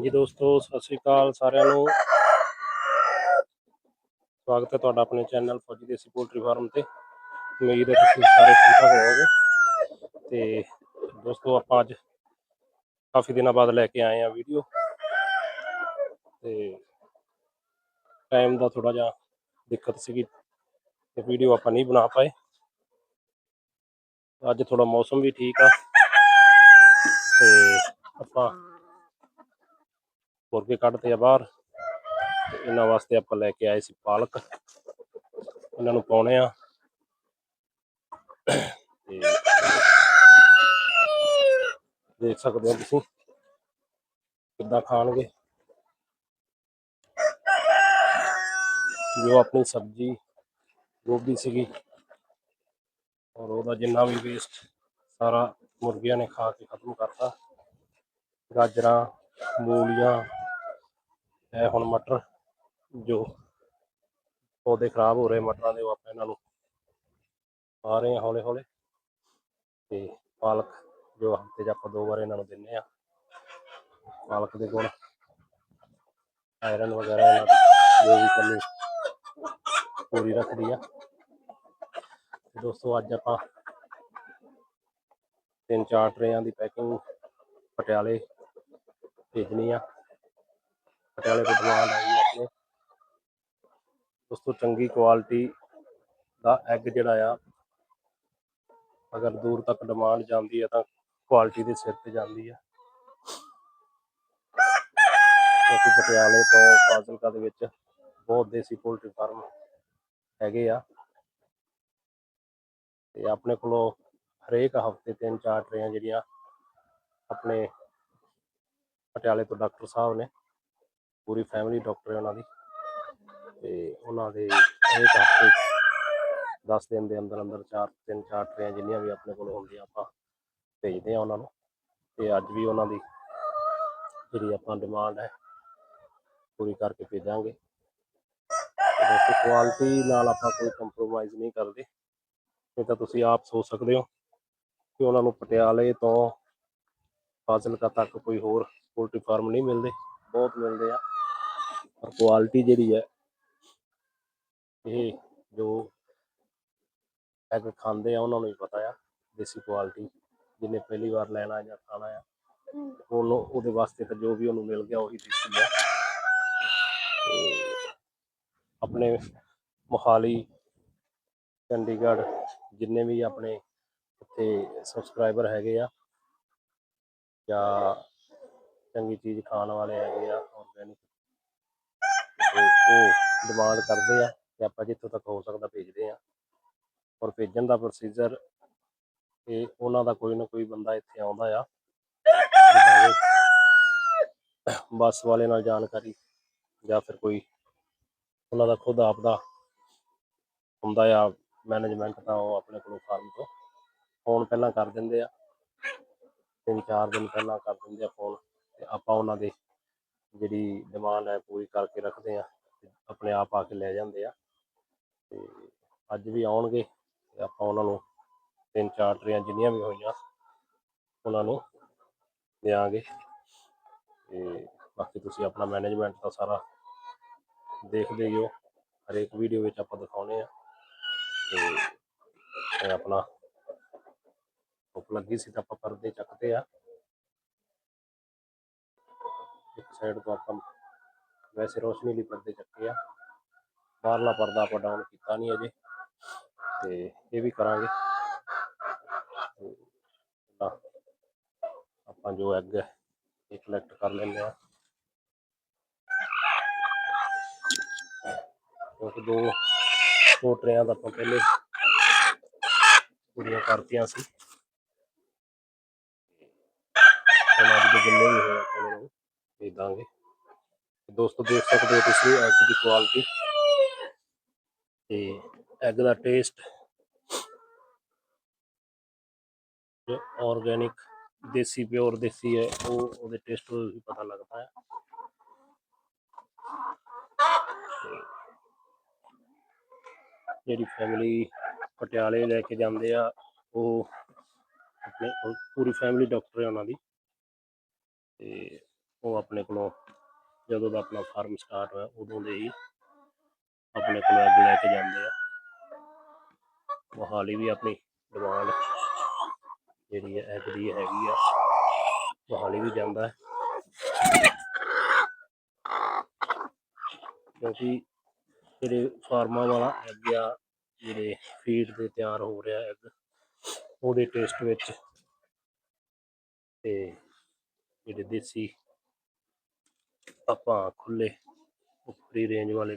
ਹਾਂਜੀ ਦੋਸਤੋ, ਸਤਿ ਸ੍ਰੀ ਅਕਾਲ ਸਾਰਿਆਂ ਨੂੰ। ਸਵਾਗਤ ਹੈ ਤੁਹਾਡਾ ਆਪਣੇ ਚੈਨਲ ਫੌਜੀ ਦੇਸੀ ਪੋਲਟਰੀ ਫਾਰਮ ਤੇ। ਉਮੀਦ ਹੈ ਤੁਸੀਂ ਸਾਰੇ ਠੀਕ ਠਾਕ ਹੋਵੋਗੇ। ਤੇ ਦੋਸਤੋ, ਆਪਾਂ ਅੱਜ ਕਾਫੀ ਦਿਨਾਂ ਬਾਅਦ ਲੈ ਕੇ ਆਏ ਆ ਵੀਡੀਓ। ਤੇ ਟਾਈਮ ਦਾ ਥੋੜਾ ਜਿਹਾ ਦਿੱਕਤ ਸੀਗੀ ਤੇ ਵੀਡੀਓ ਆਪਾਂ ਨਹੀਂ ਬਣਾ ਪਾਏ। ਅੱਜ ਥੋੜਾ ਮੌਸਮ ਵੀ ਠੀਕ ਆ। ਤੇ ਆਪਾਂ ਮੁਰਗੇ ਕੱਢਦੇ ਆ ਬਾਹਰ। ਇਹਨਾਂ ਵਾਸਤੇ ਆਪਾਂ ਲੈ ਕੇ ਆਏ ਸੀ ਪਾਲਕ। ਇਹਨਾਂ ਨੂੰ ਪਾਉਣੇ ਆ। ਤੇ ਦੇਖ ਸਕਦੇ ਹੋ ਤੁਸੀਂ ਕਿੱਦਾਂ ਖਾਣਗੇ। ਜੋ ਆਪਣੀ ਸਬਜ਼ੀ, ਗੋਭੀ ਸੀਗੀ ਔਰ ਉਹਦਾ ਜਿੰਨਾ ਵੀ ਵੇਸਟ ਸਾਰਾ ਮੁਰਗੀਆਂ ਨੇ ਖਾ ਕੇ ਖਤਮ ਕਰਤਾ। ਗਾਜਰਾਂ, ਮੂਲੀਆਂ ਇਹ ਹੁਣ ਮਟਰ ਜੋ ਪੌਦੇ ਖਰਾਬ ਹੋ ਰਹੇ ਮਟਰਾਂ ਦੇ, ਉਹ ਆਪਾਂ ਇਹਨਾਂ ਨੂੰ ਪਾ ਰਹੇ ਹਾਂ ਹੌਲੇ ਹੌਲੇ ਤੇ ਪਾਲਕ ਜੋ ਹਫ਼ਤੇ 'ਚ ਆਪਾਂ ਦੋ ਵਾਰ ਇਹਨਾਂ ਨੂੰ ਦਿੰਨੇ ਆ ਪਾਲਕ ਦੇ ਗੁਣ ਆਇਰਨ ਵਗੈਰਾ ਇਹਨਾਂ ਦੀ ਜੋ ਵੀ ਕਮੀ ਪੂਰੀ ਰੱਖਦੀ ਆ। ਤੇ ਦੋਸਤੋ, ਅੱਜ ਆਪਾਂ ਤਿੰਨ ਚਾਰ ਟਰੇਆਂ ਦੀ ਪੈਕਿੰਗ ਪਟਿਆਲੇ ਭੇਜਣੀ ਆ। ਪਟਿਆਲੇ ਤੋਂ ਡਿਮਾਂਡ ਆਈ ਹੈ ਆਪਣੇ। ਤੋਂ ਚੰਗੀ ਕੁਆਲਿਟੀ ਦਾ ਐਗ ਜਿਹੜਾ ਆ, ਅਗਰ ਦੂਰ ਤੱਕ ਡਿਮਾਂਡ ਜਾਂਦੀ ਹੈ ਤਾਂ ਕੁਆਲਿਟੀ ਦੇ ਸਿਰ ਤੇ ਜਾਂਦੀ ਆ ਕਿਉਂਕਿ ਪਟਿਆਲੇ ਤੋਂ ਫਾਜ਼ਿਲਕਾ ਦੇ ਵਿੱਚ ਬਹੁਤ ਦੇਸੀ ਪੋਲਟਰੀ ਫਾਰਮ ਹੈਗੇ ਆ। ਤੇ ਆਪਣੇ ਕੋਲੋਂ ਹਰੇਕ ਹਫ਼ਤੇ ਤਿੰਨ ਚਾਰ ਟਰੇਆਂ ਜਿਹੜੀਆਂ ਆਪਣੇ ਪਟਿਆਲੇ ਤੋਂ ਡਾਕਟਰ ਸਾਹਿਬ ਨੇ ਪੂਰੀ ਫੈਮਿਲੀ ਡਾਕਟਰ ਹੈ ਉਹਨਾਂ ਦੀ। ਤੇ ਉਹਨਾਂ ਦੇ ਹਰੇਕ ਹਫ਼ਤੇ 10 ਦਿਨ ਦੇ ਅੰਦਰ ਅੰਦਰ ਚਾਰ, ਤਿੰਨ, ਚਾਰ ਟਰੇਆਂ ਜਿੰਨੀਆਂ ਵੀ ਆਪਣੇ ਕੋਲ ਹੁੰਦੀਆਂ ਆਪਾਂ ਭੇਜਦੇ ਆ ਉਹਨਾਂ ਨੂੰ। ਤੇ ਅੱਜ ਵੀ ਉਹਨਾਂ ਦੀ ਜਿਹੜੀ ਆਪਾਂ ਡਿਮਾਂਡ ਹੈ, ਪੂਰੀ ਕਰਕੇ ਭੇਜਾਂਗੇ। ਤੇ ਦੋਸਤੋ ਕੁਆਲਿਟੀ ਨਾਲ ਆਪਾਂ ਕੋਈ ਕੰਪਰੋਮਾਈਜ਼ ਨਹੀਂ ਕਰਦੇ। ਇਹ ਤਾਂ ਤੁਸੀਂ ਆਪ ਸੋਚ ਸਕਦੇ ਹੋ ਕਿ ਉਹਨਾਂ ਨੂੰ ਪਟਿਆਲੇ ਤੋਂ ਫਾਜ਼ਿਲਕਾ ਤੱਕ ਕੋਈ ਹੋਰ ਪੋਲਟਰੀ ਫਾਰਮ ਨਹੀਂ ਮਿਲਦੇ। ਬਹੁਤ ਮਿਲਦੇ ਆ। ਪਰ ਕੁਆਲਿਟੀ ਜਿਹੜੀ ਹੈ ਇਹ ਜੋ ਐਗ ਖਾਂਦੇ ਆ, ਉਹਨਾਂ ਨੂੰ ਹੀ ਪਤਾ ਆ, ਦੇਸੀ ਕੁਆਲਿਟੀ ਜਿਹਨੇ ਪਹਿਲੀ ਵਾਰ ਲੈਣਾ ਜਾਂ ਖਾਣਾ ਆ। ਉਹਨੂੰ, ਉਹਦੇ ਵਾਸਤੇ ਤਾਂ ਜੋ ਵੀ ਉਹਨੂੰ ਮਿਲ ਗਿਆ, ਉਹੀ ਦੇਸੀ ਆ। ਆਪਣੇ ਮੋਹਾਲੀ, ਚੰਡੀਗੜ੍ਹ ਜਿੰਨੇ ਵੀ ਆਪਣੇ ਇੱਥੇ ਸਬਸਕ੍ਰਾਈਬਰ ਹੈਗੇ ਆ, ਜਾਂ ਚੰਗੀ ਚੀਜ਼ ਖਾਣ ਵਾਲੇ ਹੈਗੇ ਆ ਆਰਗੈਨਿਕ ਤੇ ਉਹ ਡਿਮਾਂਡ ਕਰਦੇ ਆ ਕਿ ਆਪਾਂ ਜਿੱਥੋਂ ਤੱਕ ਹੋ ਸਕਦਾ ਭੇਜਦੇ ਆ। ਔਰ ਭੇਜਣ ਦਾ ਪ੍ਰੋਸੀਜਰ ਇਹ ਉਹਨਾਂ ਦਾ ਕੋਈ ਨਾ ਕੋਈ ਬੰਦਾ ਇੱਥੇ ਆਉਂਦਾ ਆ। ਬੱਸ ਵਾਲੇ ਨਾਲ ਜਾਣਕਾਰੀ ਜਾਂ ਫਿਰ ਕੋਈ ਉਹਨਾਂ ਦਾ ਖੁਦ ਆਪ ਦਾ ਹੁੰਦਾ ਆ ਮੈਨੇਜਮੈਂਟ ਦਾ ਉਹ ਆਪਣੇ ਕੋਲੋਂ ਫਾਰਮ ਤੋਂ ਫੋਨ ਪਹਿਲਾਂ ਕਰ ਦਿੰਦੇ ਆ। ਤਿੰਨ ਚਾਰ ਦਿਨ ਪਹਿਲਾਂ ਕਰ ਦਿੰਦੇ ਆ ਫੋਨ ਤੇ ਆਪਾਂ ਉਹਨਾਂ ਦੇ ਜਿਹੜੀ ਡਿਮਾਂਡ ਹੈ ਪੂਰੀ ਕਰਕੇ ਰੱਖਦੇ ਆ ਤੇ ਆਪਣੇ ਆਪ ਆ ਕੇ ਲੈ ਜਾਂਦੇ ਆ। ਤੇ ਅੱਜ ਵੀ ਆਉਣਗੇ ਤੇ ਆਪਾਂ ਉਹਨਾਂ ਨੂੰ ਤਿੰਨ ਚਾਰ ਟਰੇਆਂ ਜਿੰਨੀਆਂ ਵੀ ਹੋਈਆਂ ਉਹਨਾਂ ਨੂੰ ਦਿਆਂਗੇ। ਤੇ ਬਾਕੀ ਤੁਸੀਂ ਆਪਣਾ ਮੈਨੇਜਮੈਂਟ ਦਾ ਸਾਰਾ ਦੇਖਦੇ ਹੀ ਹੋ ਹਰੇਕ ਵੀਡੀਓ ਵਿੱਚ ਆਪਾਂ ਦਿਖਾਉਨੇ ਆ ਤੇ ਆਪਣਾ ਧੁੱਪ ਲੱਗੀ ਸੀ ਤਾਂ ਆਪਾਂ ਪਰਦੇ ਚੱਕਦੇ ਆ ਇੱਕ ਸਾਈਡ ਤੋਂ ਆਪਾਂ ਵੈਸੇ ਰੋਸ਼ਨੀ ਲਈ ਪਰਦੇ ਚੱਕੇ ਆ। ਬਾਹਰਲਾ ਪਰਦਾ ਆਪਾਂ ਡਾਊਨ ਕੀਤਾ ਨਹੀਂ ਅਜੇ, ਤੇ ਇਹ ਵੀ ਕਰਾਂਗੇ। ਆਪਾਂ ਜੋ ਐਗ ਹੈ, ਇਹ ਕਲੈਕਟ ਕਰ ਲੈਂਦੇ ਆ ਕਿਉਂਕਿ ਦੋ ਦੋ ਟਰੇਆਂ ਦਾ ਆਪਾਂ ਪਹਿਲੇ ਪੂਰੀਆਂ ਕਰਤੀਆਂ ਸੀ। ਹੁਣ ਦੇ ਜਿੰਨੇ ਵੀ ਹੋਏ ਆਪਾਂ ਉਹਨਾਂ ਦਾਂਗੇ ਦੋਸਤੋ, ਦੇਖ ਸਕਦੇ ਹੋ ਤੁਸੀਂ ਐਗ ਦੀ ਕੁਆਲਿਟੀ ਤੇ ਐਗ ਦਾ ਟੇਸਟ ਜੋ ਆਰਗੇਨਿਕ ਦੇਸੀ ਪਿਓਰ ਦੇਸੀ ਹੈ, ਉਹ ਉਹਦੇ ਟੇਸਟ ਤੋਂ ਹੀ ਪਤਾ ਲੱਗਦਾ ਹੈ। ਜਿਹੜੀ ਫੈਮਿਲੀ ਪਟਿਆਲੇ ਲੈ ਕੇ ਜਾਂਦੇ ਆ, ਉਹ ਆਪਣੇ ਪੂਰੀ ਫੈਮਿਲੀ ਡਾਕਟਰ ਹੈ ਉਹਨਾਂ ਦੀ। ਤੇ ਉਹ ਆਪਣੇ ਕੋਲੋਂ ਜਦੋਂ ਦਾ ਆਪਣਾ ਫਾਰਮ ਸਟਾਰਟ ਹੋਇਆ, ਉਦੋਂ ਦੇ ਹੀ ਆਪਣੇ ਕੋਲ ਐਗ ਲੈ ਕੇ ਜਾਂਦੇ ਆ। ਮੋਹਾਲੀ ਵੀ ਆਪਣੀ ਡਿਮਾਂਡ ਜਿਹੜੀ ਹੈ ਐਗ ਦੀ ਹੈਗੀ ਆ, ਮੋਹਾਲੀ ਵੀ ਜਾਂਦਾ ਹੈ। ਕਿਉਂਕਿ ਜਿਹੜੇ ਫਾਰਮਾਂ ਵਾਲਾ ਐਗ ਆ, ਜਿਹੜੇ ਫੀਡ ਤੇ ਤਿਆਰ ਹੋ ਰਿਹਾ ਐਗ ਉਹਦੇ ਟੇਸਟ ਵਿੱਚ ਤੇ ਜਿਹੜੇ ਦੇਸੀ ਆਪਾਂ ਖੁੱਲੇ ਉੱਪਰੀ ਰੇਂਜ ਵਾਲੇ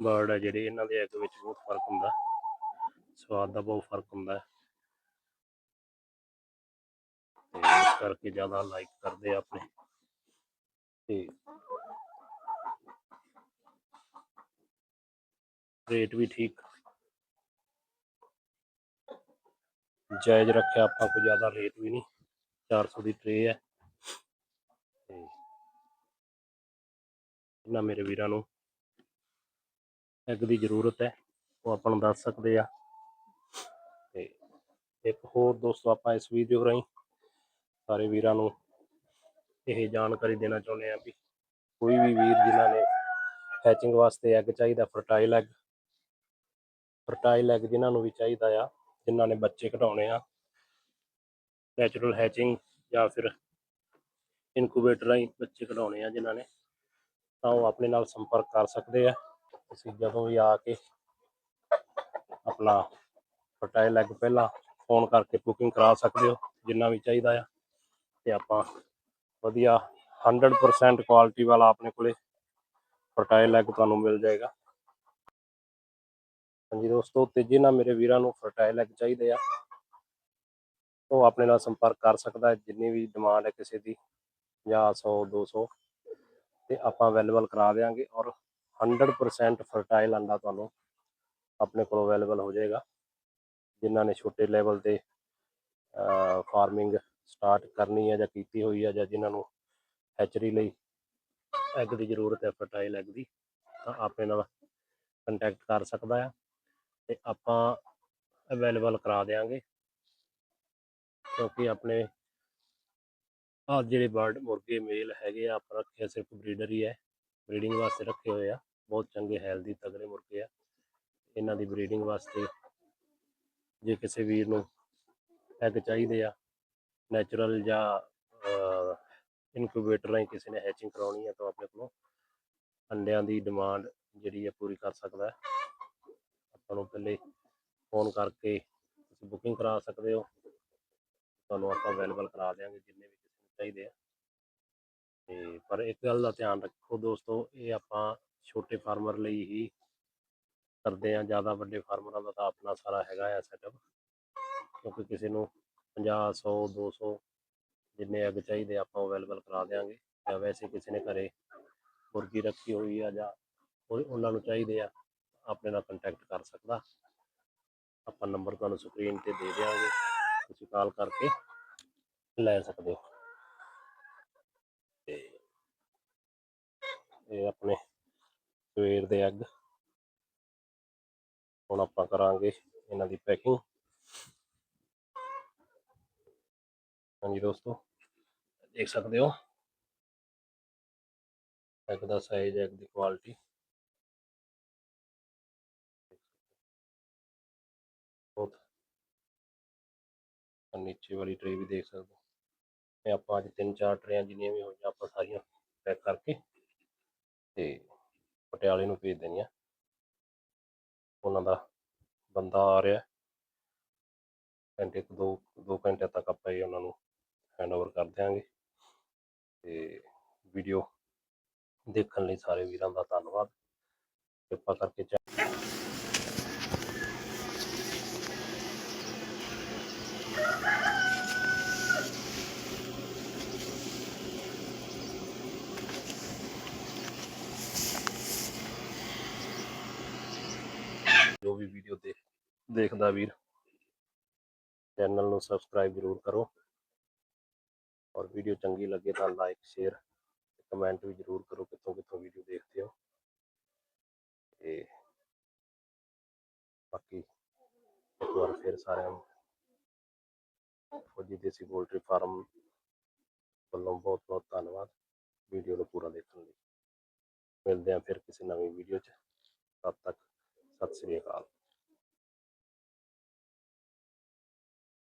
ਬਰਡ ਆ ਜਿਹੜੇ, ਇਹਨਾਂ ਦੇ ਐਗ ਵਿੱਚ ਬਹੁਤ ਫ਼ਰਕ ਹੁੰਦਾ। ਸਵਾਦ ਦਾ ਬਹੁਤ ਫ਼ਰਕ ਹੁੰਦਾ। ਹੈ ਤੇ ਇਸ ਕਰਕੇ ਜ਼ਿਆਦਾ ਲਾਈਕ ਕਰਦੇ ਆ ਆਪਣੇ। ਤੇ ਰੇਟ ਵੀ ਠੀਕ। ਜਾਇਜ਼ ਰੱਖਿਆ ਆਪਾਂ ਕੋਈ ਜ਼ਿਆਦਾ ਰੇਟ ਵੀ ਨਹੀਂ। 400 ਦੀ ਟਰੇ ਹੈ ਤੇ ਇਹਨਾਂ ਮੇਰੇ ਵੀਰਾਂ ਨੂੰ। ਐਗ ਦੀ ਜ਼ਰੂਰਤ ਹੈ, ਉਹ ਆਪਾਂ ਨੂੰ ਦੱਸ ਸਕਦੇ ਆ। ਤੇ ਇੱਕ ਹੋਰ ਦੋਸਤੋ, ਆਪਾਂ ਇਸ ਵੀਡੀਓ ਰਾਹੀਂ ਸਾਰੇ ਵੀਰਾਂ ਨੂੰ ਇਹ ਜਾਣਕਾਰੀ ਦੇਣਾ ਚਾਹੁੰਦੇ ਆ ਵੀ ਕੋਈ ਵੀ ਵੀਰ ਜਿਨ੍ਹਾਂ ਨੇ ਹੈਚਿੰਗ ਵਾਸਤੇ ਐਗ ਚਾਹੀਦਾ ਫਰਟਾਈਲ ਐਗ ਫਰਟਾਈਲ ਐਗ ਜਿਨ੍ਹਾਂ ਨੂੰ ਵੀ ਚਾਹੀਦਾ ਆ, ਜਿਨ੍ਹਾਂ ਨੇ ਬੱਚੇ ਕਢਾਉਣੇ ਆ ਨੈਚੁਰਲ ਹੈਚਿੰਗ ਜਾਂ ਫਿਰ ਇਨਕੂਬੇਟਰ ਰਾਹੀਂ ਬੱਚੇ ਕਢਾਉਣੇ ਆ ਜਿਨ੍ਹਾਂ ਨੇ। ਤਾਂ ਉਹ ਆਪਣੇ ਨਾਲ ਸੰਪਰਕ ਕਰ ਸਕਦੇ ਆ। ਤੁਸੀਂ ਜਦੋਂ ਵੀ ਆ ਕੇ ਆਪਣਾ ਫਰਟਾਈਲ ਐਗ ਪਹਿਲਾਂ ਫੋਨ ਕਰਕੇ ਬੁਕਿੰਗ ਕਰਾ ਸਕਦੇ ਹੋ, ਜਿੰਨਾ ਵੀ ਚਾਹੀਦਾ ਆ। ਤੇ ਆਪਾਂ ਵਧੀਆ 100% ਕੁਆਲਿਟੀ ਵਾਲਾ ਆਪਣੇ ਕੋਲੇ ਫਰਟਾਈਲ ਐਗ ਤੁਹਾਨੂੰ ਮਿਲ ਜਾਏਗਾ। ਹਾਂਜੀ ਦੋਸਤੋ ਤੇ ਨਾਲ ਮੇਰੇ ਵੀਰਾਂ ਨੂੰ ਫਰਟਾਈਲ ਐਗ ਚਾਹੀਦੇ ਆ। ਉਹ ਆਪਣੇ ਨਾਲ ਸੰਪਰਕ ਕਰ ਸਕਦਾ ਹੈ, ਜਿੰਨੀ ਵੀ ਡਿਮਾਂਡ ਹੈ ਕਿਸੇ ਦੀ, ਜਾਂ 100 200 ਤੇ ਆਪਾਂ ਅਵੇਲੇਬਲ ਕਰਾ ਦੇਵਾਂਗੇ ਔਰ 100% ਫਰਟਾਈਲ ਅੰਡਾ ਤੁਹਾਨੂੰ ਆਪਣੇ ਕੋਲ ਅਵੇਲੇਬਲ ਹੋ ਜਾਏਗਾ। ਜਿਨ੍ਹਾਂ ਨੇ ਛੋਟੇ ਲੈਵਲ ਤੇ ਫਾਰਮਿੰਗ ਸਟਾਰਟ ਕਰਨੀ ਹੈ ਜਾਂ ਕੀਤੀ ਹੋਈ ਹੈ ਜਾਂ ਜਿਨ੍ਹਾਂ ਨੂੰ ਹੈਚਰੀ ਲਈ ਐਗ ਦੀ ਜ਼ਰੂਰਤ ਹੈ ਫਰਟਾਈਲ ਐਗ ਦੀ, ਤਾਂ ਆਪਣੇ ਨਾਲ ਕੰਟੈਕਟ ਕਰ ਸਕਦਾ ਹੈ ਤੇ ਆਪਾਂ ਅਵੇਲੇਬਲ ਕਰਾ ਦੇਵਾਂਗੇ ਕਿਉਂਕਿ ਆਪਣੇ ਆ ਜਿਹੜੇ ਬਰਡ ਮੁਰਗੇ ਮੇਲ ਹੈਗੇ ਆ ਆਪਾਂ ਰੱਖੇ ਆ, ਸਿਰਫ ਬਰੀਡਰ ਹੀ ਹੈ ਬਰੀਡਿੰਗ ਵਾਸਤੇ ਰੱਖੇ ਹੋਏ ਆ। ਬਹੁਤ ਚੰਗੇ ਹੈਲਦੀ ਤਗੜੇ ਮੁਰਗੇ ਆ। ਇਹਨਾਂ ਦੀ ਬਰੀਡਿੰਗ ਵਾਸਤੇ ਜੇ ਕਿਸੇ ਵੀਰ ਨੂੰ ਐਗ ਚਾਹੀਦੇ ਆ ਨੈਚੁਰਲ ਜਾਂ ਇਨਕੂਬੇਟਰ ਰਾਹੀਂ ਕਿਸੇ ਨੇ ਹੈਚਿੰਗ ਕਰਾਉਣੀ ਹੈ ਤਾਂ ਆਪਣੇ ਕੋਲੋਂ ਅੰਡਿਆਂ ਦੀ ਡਿਮਾਂਡ ਜਿਹੜੀ ਹੈ ਪੂਰੀ ਕਰ ਸਕਦਾ ਆਪਾਂ ਨੂੰ ਪਹਿਲੇ ਫੋਨ ਕਰਕੇ ਤੁਸੀਂ ਬੁਕਿੰਗ ਕਰਾ ਸਕਦੇ ਹੋ। ਤੁਹਾਨੂੰ ਆਪਾਂ ਅਵੇਲੇਬਲ ਕਰਾ ਦਿਆਂਗੇ ਜਿੰਨੇ ਵੀ ਚਾਹੀਦੇ ਆ। ਤੇ ਪਰ ਇੱਕ ਗੱਲ ਦਾ ਧਿਆਨ ਰੱਖੋ ਦੋਸਤੋ ਇਹ ਆਪਾਂ ਛੋਟੇ ਫਾਰਮਰ ਲਈ ਹੀ ਕਰਦੇ ਆ ਜ਼ਿਆਦਾ ਵੱਡੇ ਫਾਰਮਰਾਂ ਦਾ ਤਾਂ ਆਪਣਾ ਸਾਰਾ ਹੈਗਾ ਆ ਸੈਟਅਪ ਕਿਉਂਕਿ ਕਿਸੇ ਨੂੰ 50 100 200 ਜਿੰਨੇ ਐਗ ਚਾਹੀਦੇ ਆ, ਆਪਾਂ ਅਵੇਲੇਬਲ ਕਰਾ ਦਿਆਂਗੇ। ਜਾਂ ਵੈਸੇ ਕਿਸੇ ਨੇ ਘਰੇ ਮੁਰਗੀ ਰੱਖੀ ਹੋਈ ਆ ਜਾਂ ਉਹ- ਉਹਨਾਂ ਨੂੰ ਚਾਹੀਦੇ ਆ ਆਪਣੇ ਨਾਲ ਕੰਟੈਕਟ ਕਰ ਸਕਦਾ। ਆਪਾਂ ਨੰਬਰ ਤੁਹਾਨੂੰ ਸਕਰੀਨ ਤੇ ਦੇ ਦਿਆਂਗੇ। ਤੁਸੀਂ ਕਾਲ ਕਰਕੇ ਲੈ ਸਕਦੇ ਹੋ ਤੇ ਇਹ ਆਪਣੇ ਸਵੇਰ ਦੇ ਐਗ ਹੁਣ ਆਪਾਂ ਕਰਾਂਗੇ ਇਹਨਾਂ ਦੀ ਪੈਕਿੰਗ ਹਾਂਜੀ ਦੋਸਤੋ, ਦੇਖ ਸਕਦੇ ਹੋ? ਐਗ ਦਾ ਸਾਈਜ਼ ਐਗ ਦੀ ਕੁਆਲਿਟੀ ਬਹੁਤ। ਆਹ ਨੀਚੇ ਵਾਲੀ ਟਰੇ ਵੀ ਦੇਖ ਸਕਦੇ ਹੋ। ਇਹ ਆਪਾਂ ਅੱਜ ਤਿੰਨ ਚਾਰ ਟਰੇਆਂ ਜਿੰਨੀਆਂ ਵੀ ਹੋਈਆਂ, ਆਪਾਂ ਸਾਰੀਆਂ ਪੈਕ ਕਰਕੇ ਤੇ ਪਟਿਆਲੇ ਨੂੰ ਭੇਜ ਦੇਣੀਆਂ ਉਹਨਾਂ ਦਾ ਬੰਦਾ ਆ ਰਿਹਾ। ਘੰਟੇ ਕੁ ਦੋ ਦੋ ਘੰਟੇ ਤੱਕ ਆਪਾਂ ਇਹ ਉਹਨਾਂ ਨੂੰ ਹੈਂਡਓਵਰ ਕਰ ਦਿਆਂਗੇ। ਤੇ ਵੀਡੀਓ ਦੇਖਣ ਲਈ ਸਾਰੇ ਵੀਰਾਂ ਦਾ ਧੰਨਵਾਦ। ਕਿਰਪਾ ਕਰਕੇ ਵੀ ਵੀਡੀਓ ਦੇਖ ਦੇਖਦਾ ਵੀਰ ਚੈਨਲ ਨੂੰ ਸਬਸਕ੍ਰਾਈਬ ਜ਼ਰੂਰ ਕਰੋ ਔਰ ਵੀਡੀਓ ਚੰਗੀ ਲੱਗੇ ਤਾਂ ਲਾਈਕ ਸ਼ੇਅਰ ਕਮੈਂਟ ਵੀ ਜ਼ਰੂਰ ਕਰੋ ਕਿੱਥੋਂ ਕਿੱਥੋਂ ਵੀਡੀਓ ਦੇਖਦੇ ਹੋ ਤੇ ਬਾਕੀ ਇੱਕ ਵਾਰ ਫਿਰ ਸਾਰਿਆਂ ਨੂੰ ਫੌਜੀ ਦੇਸੀ ਪੋਲਟਰੀ ਫਾਰਮ ਵੱਲੋਂ ਬਹੁਤ ਬਹੁਤ ਧੰਨਵਾਦ ਵੀਡੀਓ ਨੂੰ ਪੂਰਾ ਦੇਖਣ ਲਈ ਮਿਲਦੇ ਹਾਂ ਫਿਰ ਕਿਸੇ ਨਵੀਂ ਵੀਡੀਓ 'ਚ ਤਦ ਤੱਕ ਸਤਿ ਸ੍ਰੀ ਅਕਾਲ